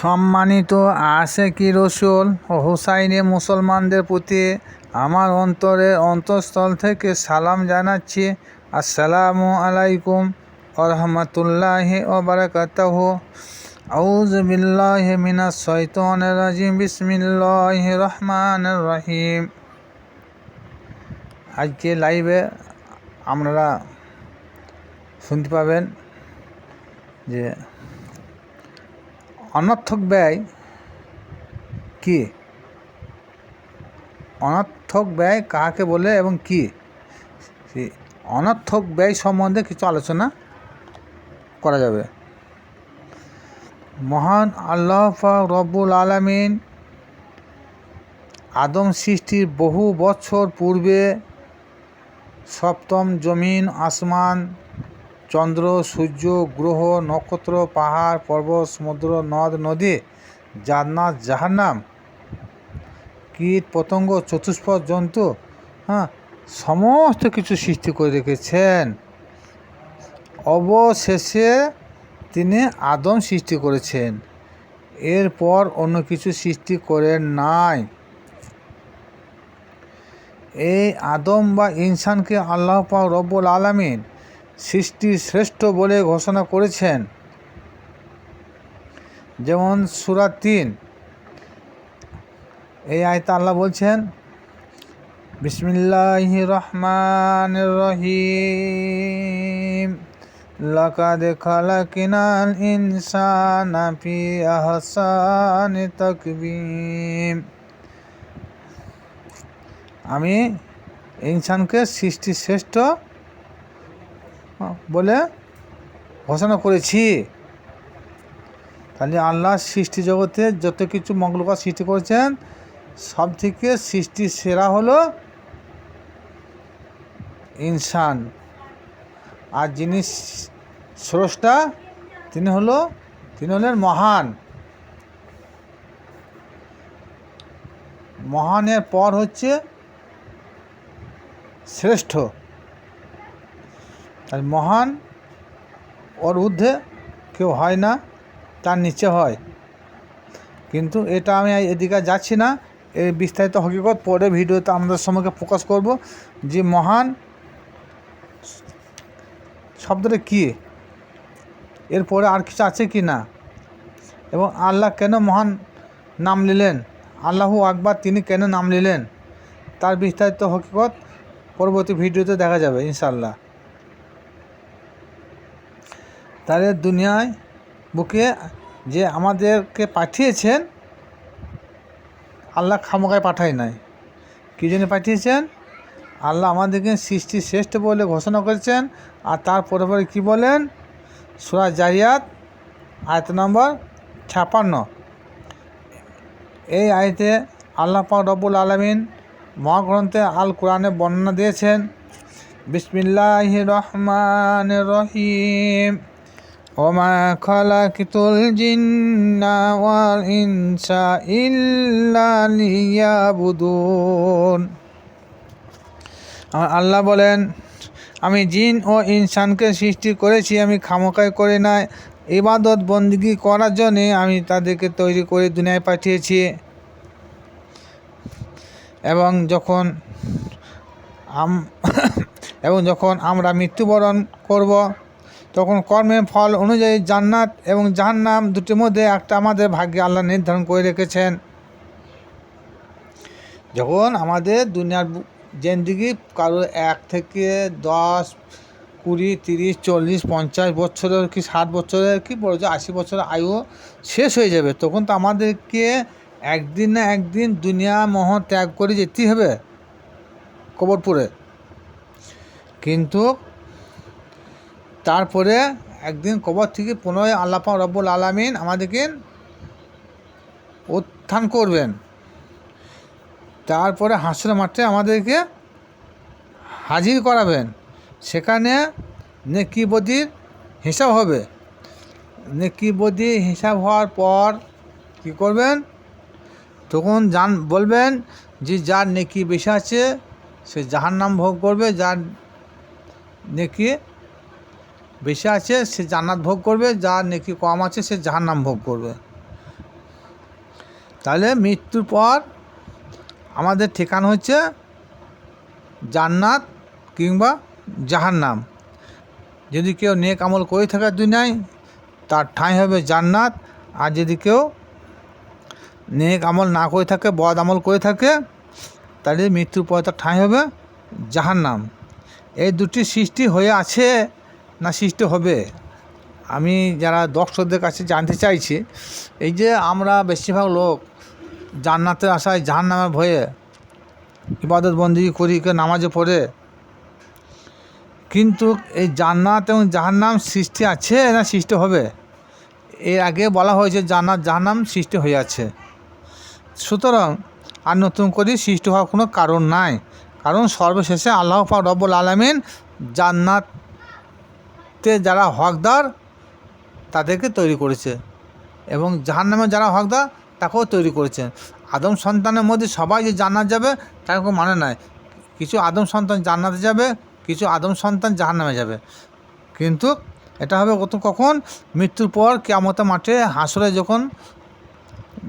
সম্মানিত আশেকি রসুল? ও হুসাইনে মুসলমানদের প্রতি আমার অন্তরের অন্তঃস্থল থেকে সালাম জানাচ্ছি। আসসালামু আলাইকুম আরহামতুল্লাহি ও আউজ বিল্লাহ মিনাস শৈতানির রাজিম। বিসমিল্লাহ রহমান রহিম। আজকে লাইভে আপনারা শুনতে পাবেন যে অনর্থক ব্যয় কি? অনর্থক ব্যয় কাকে বলে এবং কি? অনর্থক ব্যয় সম্বন্ধে কিছু আলোচনা করা যাবে। মহান আল্লাহ পাক রব্বুল আলামিন আদম সৃষ্টির বহু বছর পূর্বে সপ্তম জমিন, আসমান চন্দ্র, সূর্য, গ্রহ, নক্ষত্র, পাহাড়, পর্বত, সমুদ্র, নদ, নদী, জান্নাত, জাহান্নাম, কীট, পতঙ্গ, চতুষ্পদ, জন্তু হ্যাঁ সমস্ত কিছু সৃষ্টি করে রেখেছেন। অবশেষে তিনি আদম সৃষ্টি করেছেন। এরপর অন্য কিছু সৃষ্টি করেন নাই। এই আদম বা ইনসানকে আল্লাহ পাক রব্বুল আলামিন সৃষ্টি শ্রেষ্ঠ বলে ঘোষণা করেছেন। যেমন সুরা তিন, এই আয়তা আল্লাহ বলছেন, বিসমিল্লাহ রহমান রহিম। লাকাদ খালাকিনাল ইনসানা ফি আহসানি তাকবীম। আমি ইনসানকে সৃষ্টি শ্রেষ্ঠ বলে ঘোষণা করেছি। তাহলে আল্লাহ সৃষ্টি জগতে যত কিছু মঙ্গলকার সৃষ্টি করেছেন সব থেকে সৃষ্টি সেরা হলো ইনসান। আর যিনি স্রষ্টা, তিনি হলো, তিনি হলেন মহান। মহানের পর হচ্ছে শ্রেষ্ঠ। আর মহান ওর ঊর্ধ্বে কেউ হয় না, তার নিচে হয়। কিন্তু এটা আমি এদিকে যাচ্ছি না। এই বিস্তারিত হকিকত পরে ভিডিওতে আমাদের সম্মুখে ফোকাস করব যে মহান শব্দটা কী এরপরে আর কিছু আছে কি না, এবং আল্লাহ কেন মহান নাম নিলেন, আল্লাহু আকবার তিনি কেন নাম নিলেন, তার বিস্তারিত হকিকত পরবর্তী ভিডিওতে দেখা যাবে ইনশাল্লাহ তাহলে দুনিয়ায় বুকে যে আমাদেরকে পাঠিয়েছেন, আল্লাহ খামোকায় পাঠায় নাই। কী জন্য পাঠিয়েছেন? আল্লাহ আমাদেরকে সৃষ্টি শ্রেষ্ঠ বলে ঘোষণা করেছেন, আর তার পরে পরে কী বলেন? সুরা জারিয়াত, আয়ত নম্বর ছাপান্ন। এই আয়তে আল্লাহ পাক রব্বুল আলমিন মহাগ্রন্থে আল কোরআনে বর্ণনা দিয়েছেন বিসমিল্লাহ রহমান রহিম। ওমা খালাকিতুল জিন্না ওয়াল ইনসা ইল্লা আমার আল্লাহ বলেন, আমি জিন ও ইনসানকে সৃষ্টি করেছি, আমি খামোকায় করে না ইবাদত বন্দিগি করার জন্যে আমি তাদেরকে তৈরি করে দুনিয়ায় পাঠিয়েছি। এবং যখন আম এবং যখন আমরা মৃত্যুবরণ করব তখন কর্মের ফল অনুযায়ী জান্নাত এবং জাহান্নাম দুটির মধ্যে একটা আমাদের ভাগ্যে আল্লাহ নির্ধারণ করে রেখেছেন। যখন আমাদের দুনিয়ার জেন্দিগি কারও এক থেকে দশ, কুড়ি, তিরিশ, চল্লিশ, পঞ্চাশ বছরের কি ষাট বছরের কি বড় যে আশি বছরের আয়ু শেষ হয়ে যাবে, তখন তো আমাদেরকে একদিন না একদিন দুনিয়া মহ ত্যাগ করে যেতেই হবে কবরপুরে। কিন্তু তারপরে একদিন কবর থেকে পুনরায় আল্লাহ রব্বুল আলমিন আমাদেরকে উত্থান করবেন। তারপরে হাসর মাঠে আমাদেরকে হাজির করাবেন। সেখানে নেকি বদির হিসাব হবে। নেকি বদি হিসাব হওয়ার পর কী করবেন? তখন জান বলবেন যে যার নেকি বেশি আছে, সে জাহার নাম ভোগ করবে, যার নেকি বেশি আছে, সে জান্নাত ভোগ করবে যার নেকি কম আছে, সে জাহার নাম ভোগ করবে। তাহলে মৃত্যুর পর আমাদের ঠিকানা হচ্ছে জান্নাত কিংবা জাহান্নাম। যদি কেউ নেক আমল করে থাকে দুনিয়ায় তার ঠাঁই হবে জান্নাত। আর যদি কেউ নেক আমল না করে থাকে, বদ আমল করে থাকে, তাহলে মৃত্যুর পর তার ঠাঁই হবে জাহান্নাম। এই দুটি সৃষ্টি হয়ে আছে না সৃষ্টি হবে? আমি যারা দর্শকদের কাছে জানতে চাইছি, এই যে আমরা বেশিরভাগ লোক জান্নাতের আশায় জাহান্নামের ভয়ে ইবাদত বন্দি করি নামাজে পড়ে। কিন্তু এই জান্নাত এবং জাহান্নাম সৃষ্টি আছে না সৃষ্টি হবে? এর আগে বলা হয়েছে জান্নাত, জাহান্নাম সৃষ্টি হয়ে আছে সুতরাং আর নতুন করে সৃষ্টি হওয়ার কোনো কারণ নাই। কারণ সর্বশেষে আল্লাহ রব্বুল আলমিন জান্নাতে যারা হকদার, তাদেরকে তৈরি করেছে। এবং জাহান্নামে যারা হকদার, তাকেও তৈরি করেছেন আদম সন্তানের মধ্যে সবাই যে জান্নাত যাবে, তার কোনো মানে নাই। কিছু আদম সন্তান জান্নাতে যাবে, কিছু আদম সন্তান জাহান্নামে যাবে। কিন্তু এটা হবে কত কখন? মৃত্যুর পর কেয়ামতের মাঠে হাসরে যখন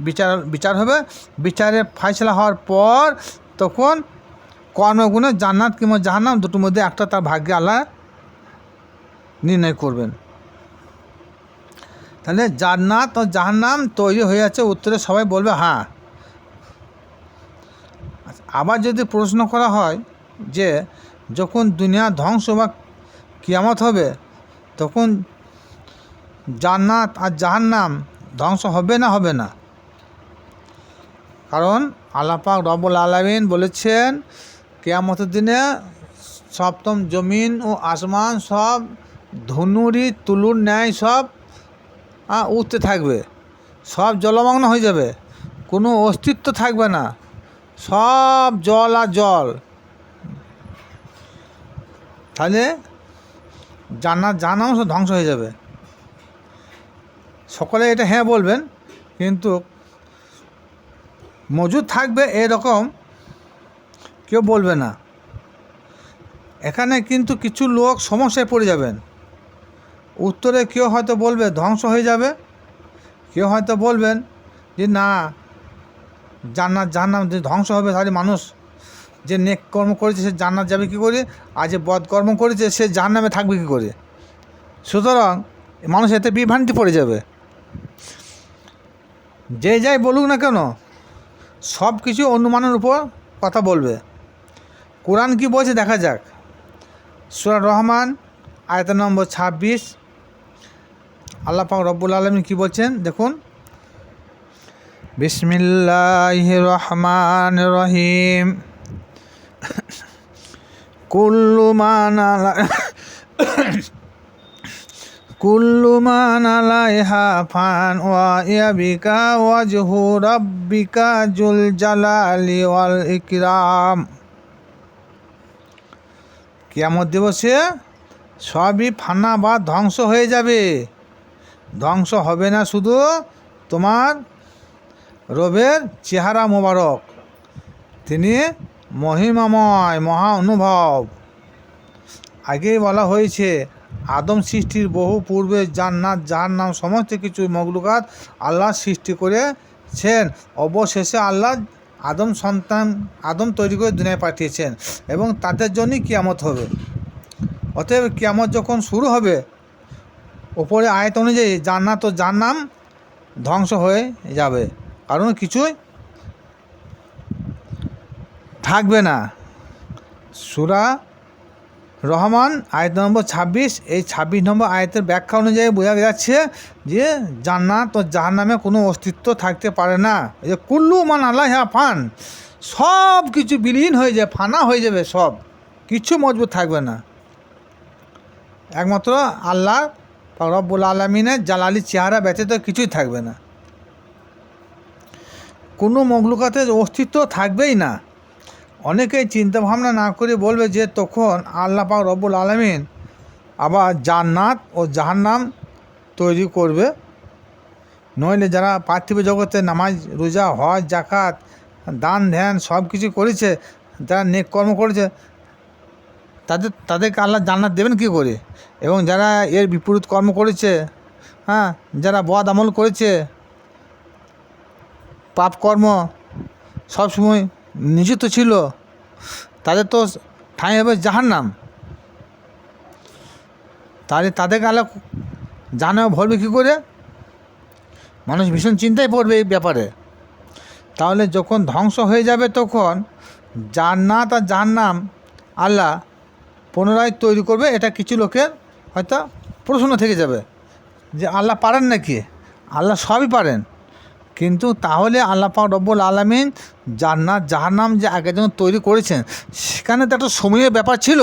বিচার বিচার হবে বিচারে ফাইসলা হওয়ার পর তখন কর্মগুণে জান্নাত কিংবা জাহান্নাম দুটোর মধ্যে একটা তার ভাগ্যে আল্লাহ নির্ণয় করবেন। তাহলে জান্নাত ও জাহান্নাম তৈরি হয়ে আছে উত্তরে সবাই বলবে হ্যাঁ। আচ্ছা, আবার যদি প্রশ্ন করা হয় যে যখন দুনিয়া ধ্বংস বা কিয়ামত হবে তখন জান্নাত আর জাহান্নাম ধ্বংস হবে না হবে না? কারণ আল্লাপাক রব্বুল আলমিন বলেছেন কেয়ামতের দিনে সপ্তম জমিন ও আসমান সব ধনুরি, তুলুর, ন্যায় সব উঠতে থাকবে। সব জলমগ্ন হয়ে যাবে। কোনো অস্তিত্ব থাকবে না। সব জল আর জল। তাহলে জানা জাহান্নাম সব ধ্বংস হয়ে যাবে। সকলে এটা হ্যাঁ বলবেন, কিন্তু মজুদ থাকবে এরকম কেউ বলবে না। এখানে কিন্তু কিছু লোক সমস্যায় পড়ে যাবেন। উত্তরে কেউ হয়তো বলবে, ধ্বংস হয়ে যাবে। কেউ হয়তো বলবেন যে, না, জান্নাত, জাহান্নাম যে ধ্বংস হবে তাহলে মানুষ, যে নেক কর্ম করেছে সে জান্নাত যাবে কী করে? আর যে বদ কর্ম করেছে সে জাহান্নামে থাকবে কী করে? সুতরাং মানুষ এতে বিভ্রান্তি পড়ে যাবে। যে যাই বলুক না কেন, সব কিছু অনুমানের উপর কথা বলবে। কোরআন কি বলছে দেখা যাক। সুরা রহমান আয়ত নম্বর ছাব্বিশ। আল্লাহ পাক রব্বুল আলমী কী বলছেন? দেখুন। বিসমিল্লাহ রহমান রহিম। কুল্লু মান কুল্লু মান ফান ওয়া ইয়াবিকা ওয়াজহু রাব্বিকা জুল জালালি ওয়াল ইকরাম। কিয়ামত দিবসে সবই ফানা বা ধ্বংস হয়ে যাবে। ধ্বংস হবে না শুধু তোমার রবের চেহারা মোবারক। তিনি মহিমাময়, মহা অনুভব। আগেই বলা হয়েছে, আদম সৃষ্টির বহু পূর্বে জান্নাত নাম সমস্ত কিছু মগলুকাত আল্লাহ সৃষ্টি করেছেন। অবশেষে আল্লাহ আদম সন্তান, আদম তৈরি করে দুনিয়ায় পাঠিয়েছেন এবং তাদের জন্যই কিয়ামত হবে। অতএব কিয়ামত যখন শুরু হবে ওপরে আয়ত অনুযায়ী জান্নাত ও জাহান্নাম ধ্বংস হয়ে যাবে। কারণ কিছুই থাকবে না। সুরা রহমান, আয়ত নম্বর ছাব্বিশ, এই ছাব্বিশ নম্বর আয়তের ব্যাখ্যা অনুযায়ী বোঝা যাচ্ছে যে জান্নাত ও জাহান্নামে কোনো অস্তিত্ব থাকতে পারে না। এই যে কুল্লু মান আল্লাহ হ্যাঁ ফান সব কিছু বিলীন হয়ে যাবে, ফানা হয়ে যাবে সব। কিছু মজবুত থাকবে না। একমাত্র আল্লাহ রব্বুল আলমিনের জালালি চেহারা ব্যতীত কিছুই থাকবে না। কোনো মখলুকাতের অস্তিত্ব থাকবেই না। অনেকেই চিন্তা ভাবনা না করে বলবে যে তখন আল্লাহ পাক রব্বুল আলমিন আবার জান্নাত ও জাহান্নাম তৈরি করবে। নইলে যারা পার্থিব জগতে নামাজ, রোজা, হজ জাকাত দান ধ্যান সব কিছু করেছে, যারা নেক কর্ম করেছে তাদের, তাদেরকে আল্লাহ জান্নাত দেবেন কী করে? এবং যারা এর বিপরীত কর্ম করেছে হ্যাঁ যারা বদ আমল করেছে, পাপ কর্ম সবসময় নিযুক্ত ছিল, তাদের তো ঠাঁই হবে জাহার নাম তাহলে তাদেরকে আলো জানা ভরবে কী করে? মানুষ ভীষণ চিন্তায় পড়বে এই ব্যাপারে। তাহলে যখন ধ্বংস হয়ে যাবে তখন জান্নাত আর জাহান্নাম আল্লাহ পুনরায় তৈরি করবে, এটা কিছু লোকের হয়তো প্রশ্ন থেকে যাবে যে আল্লাহ পারেন নাকি? আল্লাহ সবই পারেন। কিন্তু তাহলে আল্লাহ পাক রব্বুল আলমিন জান্নাত, জাহান্নাম যে আগে যখন তৈরি করেছেন, সেখানে তো একটা সময়ের ব্যাপার ছিল।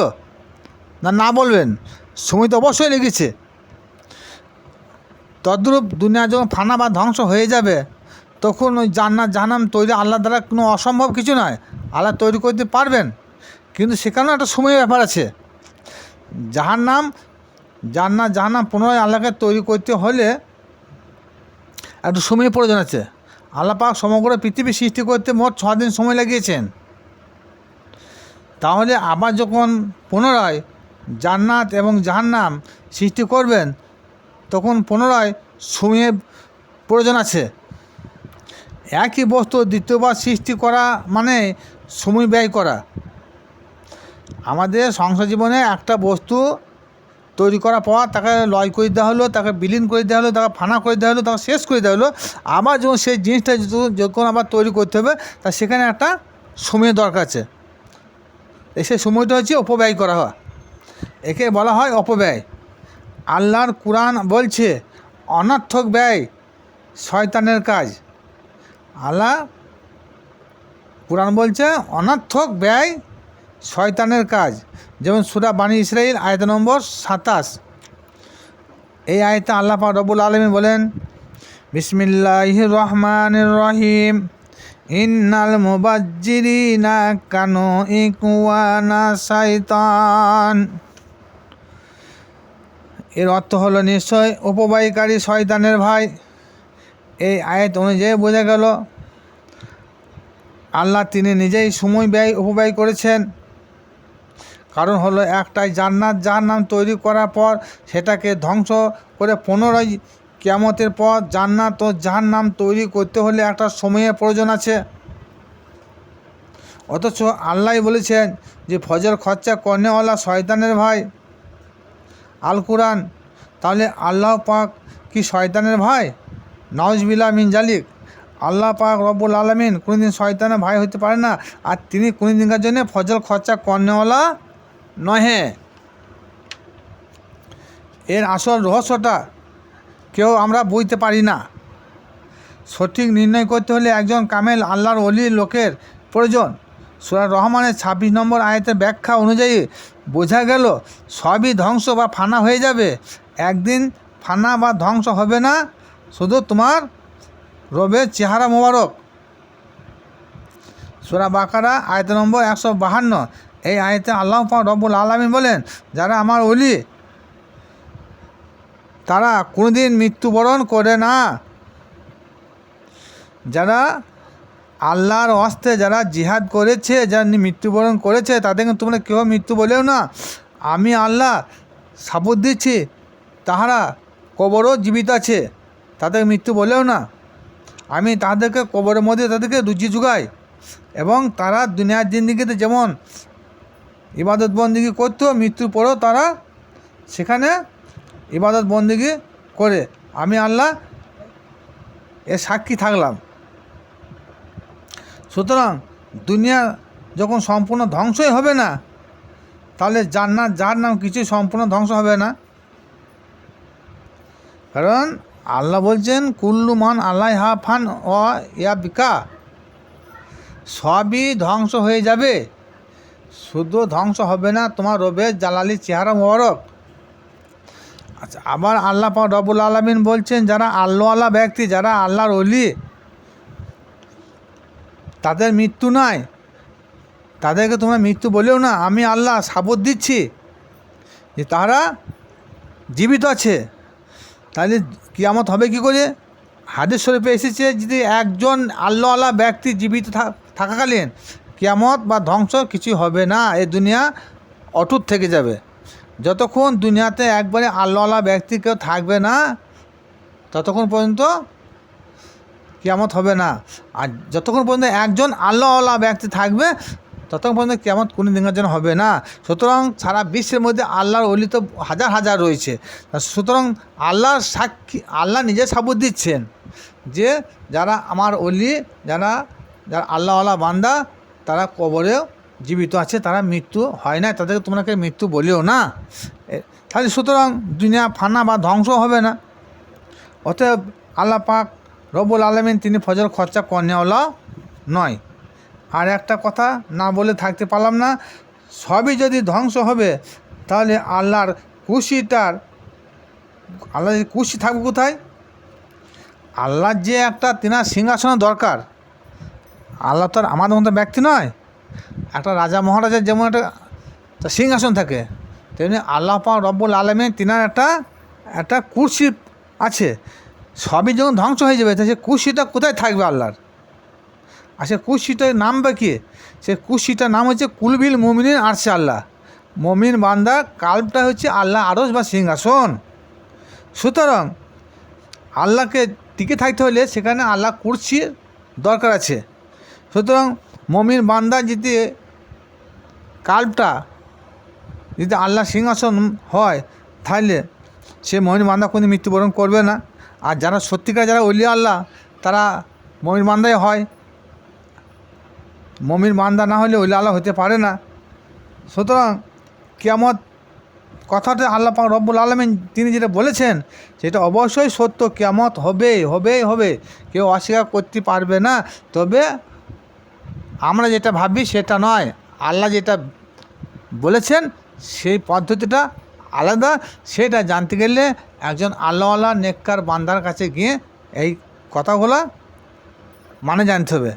না না বলবেন, সময় তো অবশ্যই লেগেছে। তদ্রূপ দুনিয়া যখন ফানা বা ধ্বংস হয়ে যাবে, তখন ওই জান্নাত, জাহান্নাম তৈরি আল্লাহ দ্বারা কোনো অসম্ভব কিছু নয়। আল্লাহ তৈরি করতে পারবেন। কিন্তু সেখানেও একটা সময়ের ব্যাপার আছে। জাহান্নাম জান্নাত জাহান্নাম পুনরায় আল্লাহকে তৈরি করতে হলে একটু সময়ের প্রয়োজন আছে। আল্লাহ পাক সমগ্র পৃথিবী সৃষ্টি করতে মোট ছ দিন সময় লাগিয়েছেন। তাহলে আবার যখন পুনরায় জান্নাত এবং জাহান্নাম সৃষ্টি করবেন, তখন পুনরায় সময়ের প্রয়োজন আছে। একই বস্তু দ্বিতীয়বার সৃষ্টি করা মানে সময় ব্যয় করা। আমাদের সংসার জীবনে একটা বস্তু তৈরি করার পর তাকে লয় করে দেওয়া হলো, তাকে বিলীন করে দেওয়া হলো, তাকে ফানা করে দেওয়া হলো, তাকে শেষ করে দেওয়া হলো। আবার যখন সেই জিনিসটা যখন- আবার তৈরি করতে হবে, তা সেখানে একটা সময়ের দরকার আছে। সেই সময়টা হচ্ছে অপব্যয় করা হয়। একে বলা হয় অপব্যয়। আল্লাহর কোরআন বলছে, অনর্থক ব্যয় শয়তানের কাজ। আল্লাহ কোরআন বলছে, অনর্থক ব্যয় শয়তানের কাজ। যেমন সুরা বাণী ইসরাইল আয়ত নম্বর সাতাশ। এই আয়তা আল্লাহ রবুল আলমী বলেন বিসমিল্লাহ রহমান রহিম। ইন্নাল মুবাজ্জিরিনা কানো ইকুয়ানা শয়তান এর অর্থ হলো নিশ্চয় উপবায়ীকারী শয়তানের ভাই। এই আয়াত অনুযায়ী বোঝা গেল, আল্লাহ তিনি নিজেই সময় ব্যয় উপব্যয় করেছেন। কারণ হলো একটাই জান্নাত, জাহান্নাম তৈরি করার পর সেটাকে ধ্বংস করে পুনরায় কিয়ামতের পর জান্নাত ও জাহান্নাম তৈরি করতে হলে একটা সময়ের প্রয়োজন আছে। অথচ আল্লাহ বলেছেন যে, ফজর খরচা কর্নেওয়ালা শয়তানের ভাই। আল কোরআন, তাহলে আল্লাহ পাক কি শয়তানের ভাই? নওয়াজবিল্লা মিন জালিক, আল্লাহ পাক রব্বুল আলমিন কোনোদিন শয়তানের ভাই হতে পারে না। আর তিনি কোনো দিনকার জন্য ফজল খরচা কর্নেওয়ালা নহে এর আসল রহস্যটা কেউ আমরা বুঝতে পারি না। সঠিক নির্ণয় করতে হলে একজন কামেল আল্লাহর অলি লোকের প্রয়োজন। সুরা রহমানের ছাব্বিশ নম্বর আয়তের ব্যাখ্যা অনুযায়ী বোঝা গেল, সবই ধ্বংস বা ফানা হয়ে যাবে। একদিন ফানা বা ধ্বংস হবে না, শুধু তোমার রবের চেহারা মোবারক। সুরা বাকারা, আয়ত নম্বর একশো বাহান্ন। এই আয়তে আল্লাহ পাক রব্বুল আলমিন বলেন, যারা আমার অলি তারা কোনোদিন মৃত্যুবরণ করে না। যারা আল্লাহর অস্তে যারা জিহাদ করেছে, যারা মৃত্যুবরণ করেছে তাদেরকে তোমরা কেউ মৃত্যু বলেও না। আমি আল্লাহ সাবুত দিচ্ছি, তাহারা কবরও জীবিত আছে, তাদের মৃত্যু বলেও না। আমি তাদেরকে কবরের মধ্যে তাদেরকে রুচি যোগাই, এবং তারা দুনিয়ার জিন্দিগিতে যেমন ইবাদত বন্দিগি করতো মৃত্যুর পরেও তারা সেখানে ইবাদত বন্দিগি করে। আমি আল্লাহ এর সাক্ষী থাকলাম। সুতরাং দুনিয়া যখন সম্পূর্ণ ধ্বংসই হবে না, তাহলে জান্নাত, যার নাম কিছুই সম্পূর্ণ ধ্বংস হবে না। কারণ আল্লাহ বলছেন, কুল্লু মান আল্লাহ হা ফান ও ইয়া বিকা সবই ধ্বংস হয়ে যাবে। শুধু ধ্বংস হবে না, তোমার রবের জালালি চেহারা মোবারক। আচ্ছা আবার আল্লাহ রবুল আলমিন বলছেন, যারা আল্লাহ ব্যক্তি, যারা আল্লাহর অলি তাদের মৃত্যু নয় তাদেরকে তোমরা মৃত্যু বলেও না, আমি আল্লাহ সাবত দিচ্ছি যে তারা জীবিত আছে। তাহলে কিয়ামত হবে কি করে? হাদিস শরীফে এসেছে যদি একজন আল্লাহ আল্লাহ ব্যক্তি জীবিত থাক- থাকাকালীন কিয়ামত বা ধ্বংস কিছু হবে না। এই দুনিয়া অটুট থেকে যাবে। যতক্ষণ দুনিয়াতে একবারে আল্লাহ আল্লাহ ব্যক্তি কেউ থাকবে না, ততক্ষণ পর্যন্ত কেয়ামত হবে না। আর যতক্ষণ পর্যন্ত একজন আল্লাহ আল্লাহ ব্যক্তি থাকবে, ততক্ষণ পর্যন্ত কেয়ামত কোনো দিনের জন্য হবে না। সুতরাং সারা বিশ্বের মধ্যে আল্লাহর অলি তো হাজার হাজার রয়েছে। সুতরাং আল্লাহর সাক্ষী, আল্লাহ নিজে সাবুত দিচ্ছেন যে যারা আমার অলি যারা যারা আল্লাহ আল্লাহ বান্দা তারা কবরেও জীবিত আছে, তারা মৃত্যু হয় না, তাদেরকে তোমাকে মৃত্যু বলিও না। তাহলে সুতরাং দুনিয়া ফানা বা ধ্বংস হবে না। অতএব আল্লাহ পাক রব্বুল আলমিন তিনি ফজর খরচা কর্নেওয়ালা নয়। আর একটা কথা না বলে থাকতে পারলাম না, সবই যদি ধ্বংস হবে, তাহলে আল্লাহর খুশিটার আল্লাহ খুশি থাকবে কোথায়? আল্লাহর যে একটা তিনার সিংহাসনের দরকার। আল্লাহ তো আর আমাদের মতো ব্যক্তি নয়। একটা রাজা মহারাজার যেমন একটা সিংহাসন থাকে, তেমনি আল্লাহ পা রব্বুল আলমে তিনার একটা একটা কুর্সি আছে। সবই যখন ধ্বংস হয়ে যাবে সে কুর্সিটা কোথায় থাকবে আল্লাহর? আর সে কুর্সিটার নাম বা কি? সে কুর্সিটার নাম হচ্ছে কুলবিল মমিনের আরশে আল্লাহ মমিন বান্দা কাল্পটা হচ্ছে আল্লাহ আরস বা সিংহাসন। সুতরাং আল্লাহকে টিকে থাকতে হলে সেখানে আল্লাহ কুর্সির দরকার আছে। সুতরাং মমিন বান্দা যদি কাল্পটা যদি আল্লাহ সিংহাসন হয়, তাহলে সে মমিন বান্দা কোনো মৃত্যুবরণ করবে না। আর যারা সত্যিকার, যারা অলি আল্লাহ, তারা মমিন বান্দাই হয়। মমির বান্দা না হলে অলি আল্লাহ হতে পারে না। সুতরাং কিয়ামত কথাটা আল্লাহ রব্বুল আলমিন তিনি যেটা বলেছেন, সেটা অবশ্যই সত্য। কিয়ামত হবে হবেই হবে কেউ অস্বীকার করতে পারবে না। তবে আমরা যেটা ভাবি সেটা নয়। আল্লাহ যেটা বলেছেন সেই পদ্ধতিটা আলাদা। সেটা জানতে গেলে একজন আল্লাহওয়ালা, নেককার বান্দার কাছে গিয়ে এই কথাগুলো মানে জানতে হবে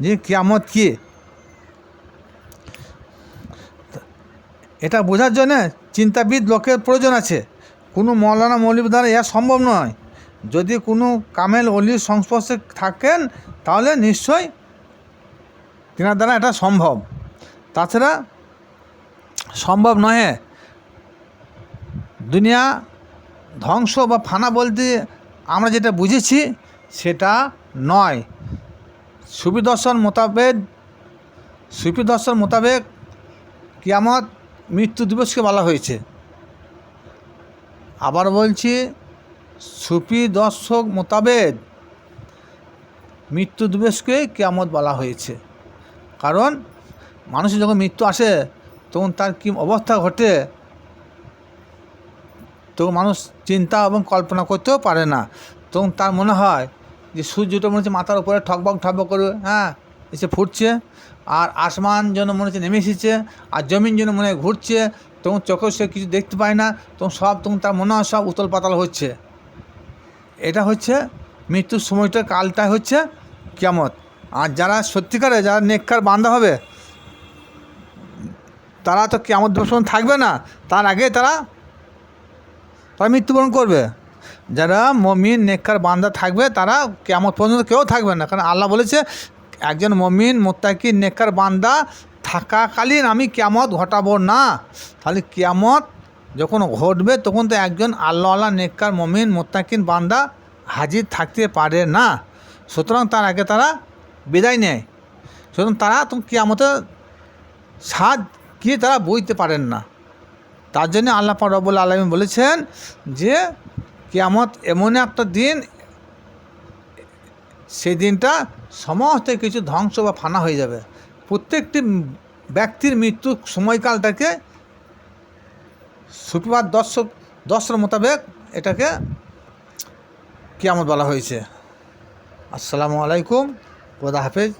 যে কিয়ামত কী। এটা বোঝার জন্য চিন্তাবিদ লোকের প্রয়োজন আছে। কোনো মৌলানা মৌলিক দ্বারা ইহা সম্ভব নয়। যদি কোনো কামেল অলির সংস্পর্শে থাকেন, তাহলে নিশ্চয়ই তেনার দ্বারা এটা সম্ভব। তাছাড়া সম্ভব নয় দুনিয়া ধ্বংস বা ফানা বলতে আমরা যেটা বুঝেছি সেটা নয়। সুফি দর্শন মোতাবেক সুফি দর্শন মোতাবেক কিয়ামত মৃত্যু দিবসকে বলা হয়েছে। আবার বলছি সুফি দর্শক মোতাবেক মৃত্যু দিবসকে কিয়ামত বলা হয়েছে। কারণ মানুষের যখন মৃত্যু আসে, তখন তার কী অবস্থা ঘটে, তখন মানুষ চিন্তা এবং কল্পনা করতেও পারে না। তখন তার মনে হয় যে সূর্যটা মনে হচ্ছে মাথার উপরে ঠকবক ঠকবক করবে হ্যাঁ এসে ফুটছে, আর আসমান যেন মনে হচ্ছে নেমে এসেছে, আর জমিন যেন মনে হয় ঘুরছে, তখন চোখে সে কিছু দেখতে পায় না, তখন সব, তখন তার মনে হয় সব উতল পাতাল হচ্ছে। এটা হচ্ছে মৃত্যুর সময়টা কালটা হচ্ছে কেমত আর যারা সত্যিকারে যারা নেককার বান্ধা হবে, তারা তো কেমন দর্শন থাকবে না। তার আগে তারা তারা মৃত্যুবরণ করবে। যারা মমিন নেককার বান্দা থাকবে, তারা কেমন পর্যন্ত কেউ থাকবে না। কারণ আল্লাহ বলেছে, একজন মমিন মোত্তাকি নেককার বান্দা থাকাকালীন আমি কেমত ঘটাবো না। তাহলে কেমত যখন ঘটবে, তখন তো একজন আল্লাহ আল্লাহ নেককার মমিন মোত্তাকিন বান্দা হাজির থাকতে পারে না। সুতরাং তার আগে তারা বিদায় নেয়। সুতরাং তারা কেয়ামতের স্বাদ কি তারা বইতে পারেন না। তার জন্য আল্লাহ পাক রব্বুল আলমী বলেছেন যে, কেয়ামত এমন একটা দিন, সেই দিনটা সমস্ত কিছু ধ্বংস বা ফানা হয়ে যাবে। প্রত্যেকটি ব্যক্তির মৃত্যুর সময়কালটাকে সুপিবার দর্শক দর্শর মোতাবেক এটাকে কেয়ামত বলা হয়েছে। আসসালামু আলাইকুম। খোদা হাফেজ।